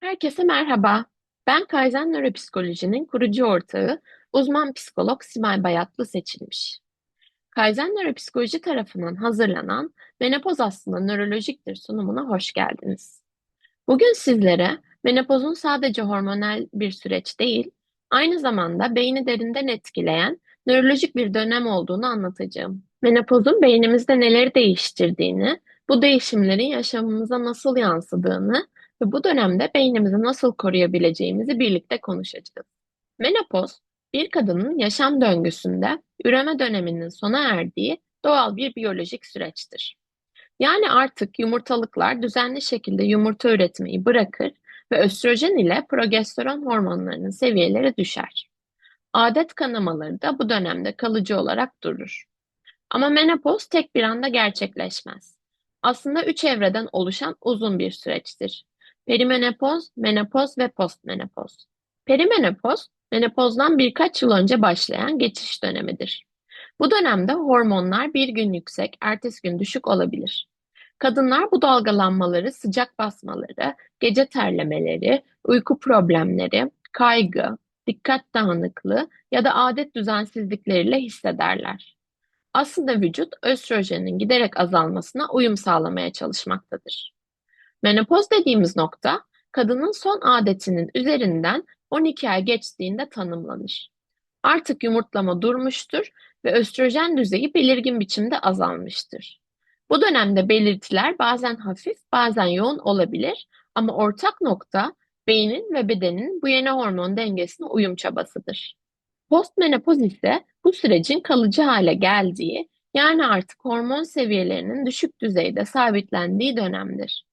Herkese merhaba. Ben Kaizen Nöropsikoloji'nin kurucu ortağı, uzman psikolog Simay Bayatlı seçilmiş. Kaizen Nöropsikoloji tarafından hazırlanan Menopoz aslında nörolojiktir sunumuna hoş geldiniz. Bugün sizlere menopozun sadece hormonal bir süreç değil, aynı zamanda beyni derinden etkileyen nörolojik bir dönem olduğunu anlatacağım. Menopozun beynimizde neleri değiştirdiğini, bu değişimlerin yaşamımıza nasıl yansıdığını ve bu dönemde beynimizi nasıl koruyabileceğimizi birlikte konuşacağız. Menopoz, bir kadının yaşam döngüsünde üreme döneminin sona erdiği doğal bir biyolojik süreçtir. Yani artık yumurtalıklar düzenli şekilde yumurta üretmeyi bırakır ve östrojen ile progesteron hormonlarının seviyeleri düşer. Adet kanamaları da bu dönemde kalıcı olarak durur. Ama menopoz tek bir anda gerçekleşmez. Aslında üç evreden oluşan uzun bir süreçtir. Perimenopoz, menopoz ve postmenopoz. Perimenopoz, menopozdan birkaç yıl önce başlayan geçiş dönemidir. Bu dönemde hormonlar bir gün yüksek, ertesi gün düşük olabilir. Kadınlar bu dalgalanmaları sıcak basmaları, gece terlemeleri, uyku problemleri, kaygı, dikkat dağınıklığı ya da adet düzensizlikleriyle hissederler. Aslında vücut östrojenin giderek azalmasına uyum sağlamaya çalışmaktadır. Menopoz dediğimiz nokta, kadının son adetinin üzerinden 12 ay geçtiğinde tanımlanır. Artık yumurtlama durmuştur ve östrojen düzeyi belirgin biçimde azalmıştır. Bu dönemde belirtiler bazen hafif, bazen yoğun olabilir ama ortak nokta beynin ve bedenin bu yeni hormon dengesine uyum çabasıdır. Postmenopoz ise bu sürecin kalıcı hale geldiği, yani artık hormon seviyelerinin düşük düzeyde sabitlendiği dönemdir.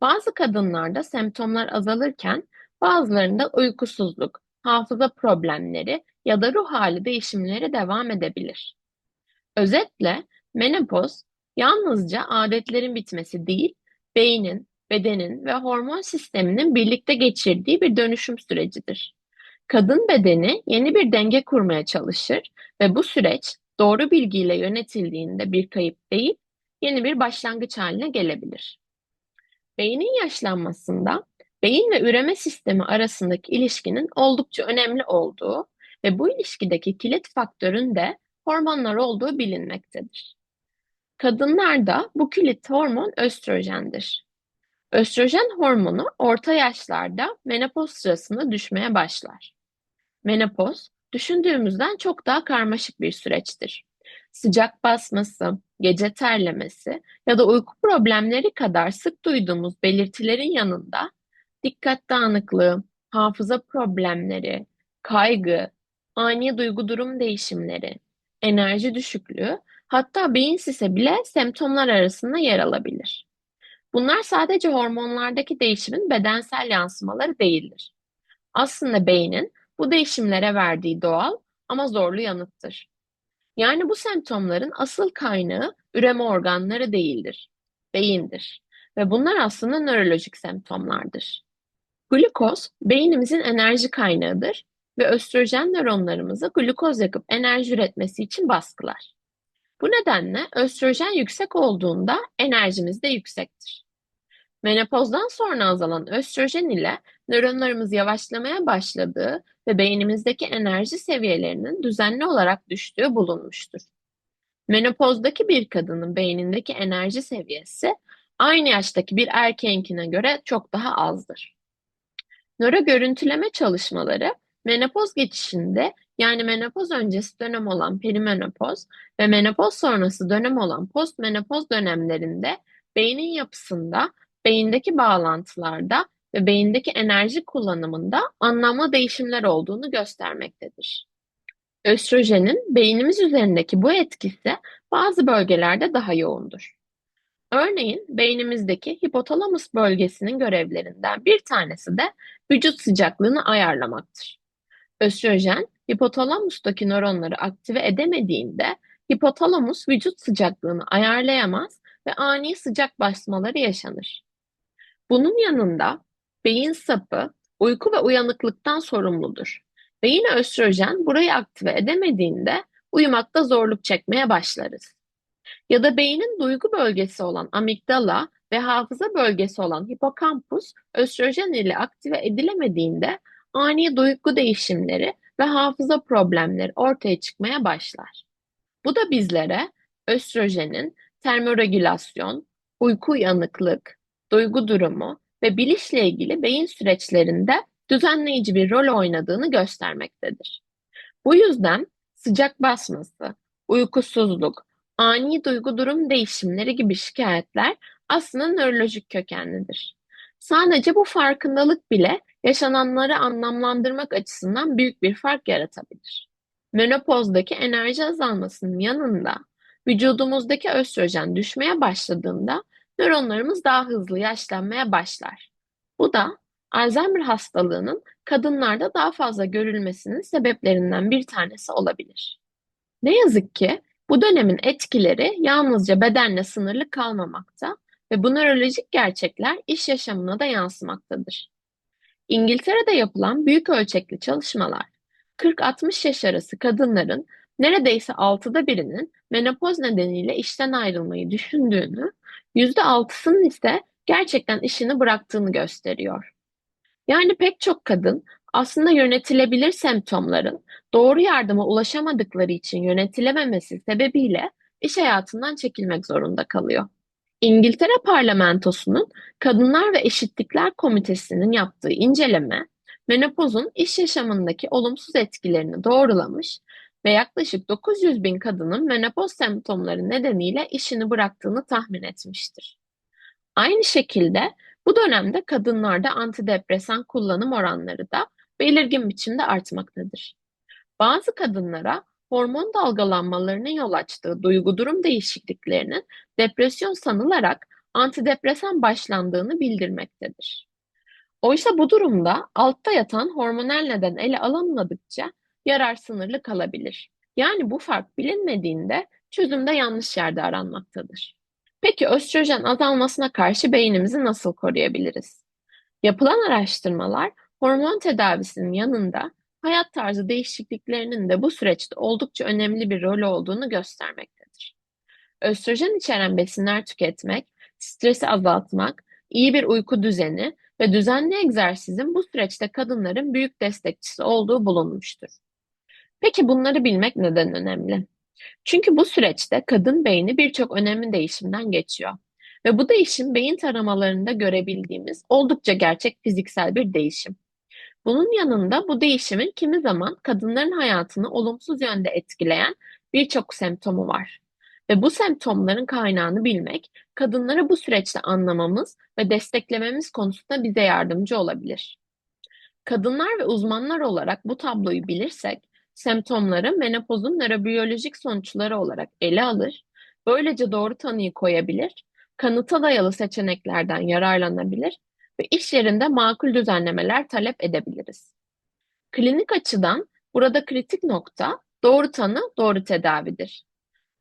Bazı kadınlarda semptomlar azalırken bazılarında uykusuzluk, hafıza problemleri ya da ruh hali değişimleri devam edebilir. Özetle menopoz yalnızca adetlerin bitmesi değil, beynin, bedenin ve hormon sisteminin birlikte geçirdiği bir dönüşüm sürecidir. Kadın bedeni yeni bir denge kurmaya çalışır ve bu süreç doğru bilgiyle yönetildiğinde bir kayıp değil, yeni bir başlangıç haline gelebilir. Beynin yaşlanmasında beyin ve üreme sistemi arasındaki ilişkinin oldukça önemli olduğu ve bu ilişkideki kilit faktörün de hormonlar olduğu bilinmektedir. Kadınlarda bu kilit hormon östrojendir. Östrojen hormonu orta yaşlarda menopoz sırasında düşmeye başlar. Menopoz, düşündüğümüzden çok daha karmaşık bir süreçtir. Sıcak basması, gece terlemesi ya da uyku problemleri kadar sık duyduğumuz belirtilerin yanında dikkat dağınıklığı, hafıza problemleri, kaygı, ani duygu durum değişimleri, enerji düşüklüğü, hatta beyin sise bile semptomlar arasında yer alabilir. Bunlar sadece hormonlardaki değişimin bedensel yansımaları değildir. Aslında beynin bu değişimlere verdiği doğal ama zorlu yanıttır. Yani bu semptomların asıl kaynağı üreme organları değildir, beyindir ve bunlar aslında nörolojik semptomlardır. Glukoz beynimizin enerji kaynağıdır ve östrojen nöronlarımızı glukoz yakıp enerji üretmesi için baskılar. Bu nedenle östrojen yüksek olduğunda enerjimiz de yüksektir. Menopozdan sonra azalan östrojen ile nöronlarımız yavaşlamaya başladığı ve beynimizdeki enerji seviyelerinin düzenli olarak düştüğü bulunmuştur. Menopozdaki bir kadının beynindeki enerji seviyesi aynı yaştaki bir erkeğinkine göre çok daha azdır. Nöro görüntüleme çalışmaları menopoz geçişinde yani menopoz öncesi dönem olan perimenopoz ve menopoz sonrası dönem olan postmenopoz dönemlerinde beynin yapısında, beyindeki bağlantılarda ve beyindeki enerji kullanımında anlamlı değişimler olduğunu göstermektedir. Östrojenin beynimiz üzerindeki bu etkisi bazı bölgelerde daha yoğundur. Örneğin beynimizdeki hipotalamus bölgesinin görevlerinden bir tanesi de vücut sıcaklığını ayarlamaktır. Östrojen hipotalamustaki nöronları aktive edemediğinde hipotalamus vücut sıcaklığını ayarlayamaz ve ani sıcak basmaları yaşanır. Bunun yanında beyin sapı uyku ve uyanıklıktan sorumludur ve yine östrojen burayı aktive edemediğinde uyumakta zorluk çekmeye başlarız. Ya da beynin duygu bölgesi olan amigdala ve hafıza bölgesi olan hipokampus östrojen ile aktive edilemediğinde ani duygu değişimleri ve hafıza problemleri ortaya çıkmaya başlar. Bu da bizlere östrojenin termoregülasyon, uyku uyanıklık, duygu durumu ve bilişle ilgili beyin süreçlerinde düzenleyici bir rol oynadığını göstermektedir. Bu yüzden sıcak basması, uykusuzluk, ani duygu durum değişimleri gibi şikayetler aslında nörolojik kökenlidir. Sadece bu farkındalık bile yaşananları anlamlandırmak açısından büyük bir fark yaratabilir. Menopozdaki enerji azalmasının yanında vücudumuzdaki östrojen düşmeye başladığında nöronlarımız daha hızlı yaşlanmaya başlar. Bu da Alzheimer hastalığının kadınlarda daha fazla görülmesinin sebeplerinden bir tanesi olabilir. Ne yazık ki bu dönemin etkileri yalnızca bedenle sınırlı kalmamakta ve bu nörolojik gerçekler iş yaşamına da yansımaktadır. İngiltere'de yapılan büyük ölçekli çalışmalar 40-60 yaş arası kadınların neredeyse altıda birinin menopoz nedeniyle işten ayrılmayı düşündüğünü, %6'sının ise gerçekten işini bıraktığını gösteriyor. Yani pek çok kadın aslında yönetilebilir semptomların doğru yardıma ulaşamadıkları için yönetilememesi sebebiyle iş hayatından çekilmek zorunda kalıyor. İngiltere Parlamentosu'nun Kadınlar ve Eşitlikler Komitesi'nin yaptığı inceleme, menopozun iş yaşamındaki olumsuz etkilerini doğrulamış ve yaklaşık 900 bin kadının menopoz semptomları nedeniyle işini bıraktığını tahmin etmiştir. Aynı şekilde bu dönemde kadınlarda antidepresan kullanım oranları da belirgin biçimde artmaktadır. Bazı kadınlara hormon dalgalanmalarının yol açtığı duygu durum değişikliklerinin depresyon sanılarak antidepresan başlandığını bildirmektedir. Oysa bu durumda altta yatan hormonal neden ele alınmadıkça yarar sınırlı kalabilir. Yani bu fark bilinmediğinde çözümde yanlış yerde aranmaktadır. Peki östrojen azalmasına karşı beynimizi nasıl koruyabiliriz? Yapılan araştırmalar hormon tedavisinin yanında hayat tarzı değişikliklerinin de bu süreçte oldukça önemli bir rol olduğunu göstermektedir. Östrojen içeren besinler tüketmek, stresi azaltmak, iyi bir uyku düzeni ve düzenli egzersizin bu süreçte kadınların büyük destekçisi olduğu bulunmuştur. Peki bunları bilmek neden önemli? Çünkü bu süreçte kadın beyni birçok önemli değişimden geçiyor. Ve bu değişim beyin taramalarında görebildiğimiz oldukça gerçek fiziksel bir değişim. Bunun yanında bu değişimin kimi zaman kadınların hayatını olumsuz yönde etkileyen birçok semptomu var. Ve bu semptomların kaynağını bilmek, kadınları bu süreçte anlamamız ve desteklememiz konusunda bize yardımcı olabilir. Kadınlar ve uzmanlar olarak bu tabloyu bilirsek, semptomları menopozun nörobiyolojik sonuçları olarak ele alır, böylece doğru tanıyı koyabilir, kanıta dayalı seçeneklerden yararlanabilir ve iş yerinde makul düzenlemeler talep edebiliriz. Klinik açıdan burada kritik nokta doğru tanı, doğru tedavidir.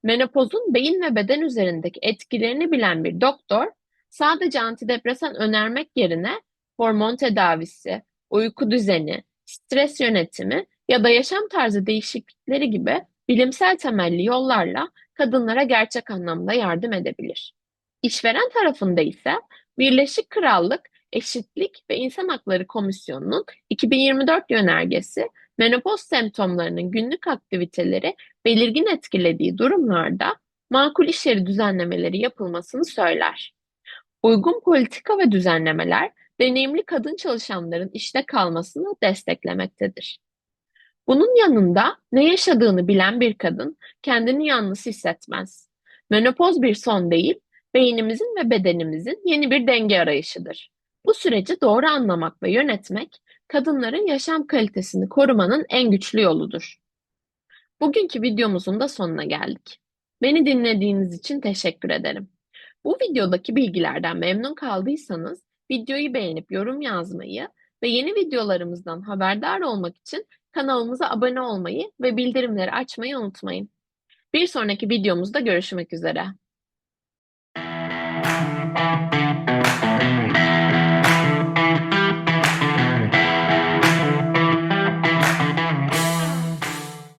Menopozun beyin ve beden üzerindeki etkilerini bilen bir doktor, sadece antidepresan önermek yerine hormon tedavisi, uyku düzeni, stres yönetimi ya da yaşam tarzı değişiklikleri gibi bilimsel temelli yollarla kadınlara gerçek anlamda yardım edebilir. İşveren tarafında ise Birleşik Krallık Eşitlik ve İnsan Hakları Komisyonu'nun 2024 yönergesi menopoz semptomlarının günlük aktiviteleri belirgin etkilediği durumlarda makul iş yeri düzenlemeleri yapılmasını söyler. Uygun politika ve düzenlemeler deneyimli kadın çalışanların işte kalmasını desteklemektedir. Bunun yanında ne yaşadığını bilen bir kadın kendini yalnız hissetmez. Menopoz bir son değil, beynimizin ve bedenimizin yeni bir denge arayışıdır. Bu süreci doğru anlamak ve yönetmek, kadınların yaşam kalitesini korumanın en güçlü yoludur. Bugünkü videomuzun da sonuna geldik. Beni dinlediğiniz için teşekkür ederim. Bu videodaki bilgilerden memnun kaldıysanız videoyu beğenip yorum yazmayı ve yeni videolarımızdan haberdar olmak için kanalımıza abone olmayı ve bildirimleri açmayı unutmayın. Bir sonraki videomuzda görüşmek üzere.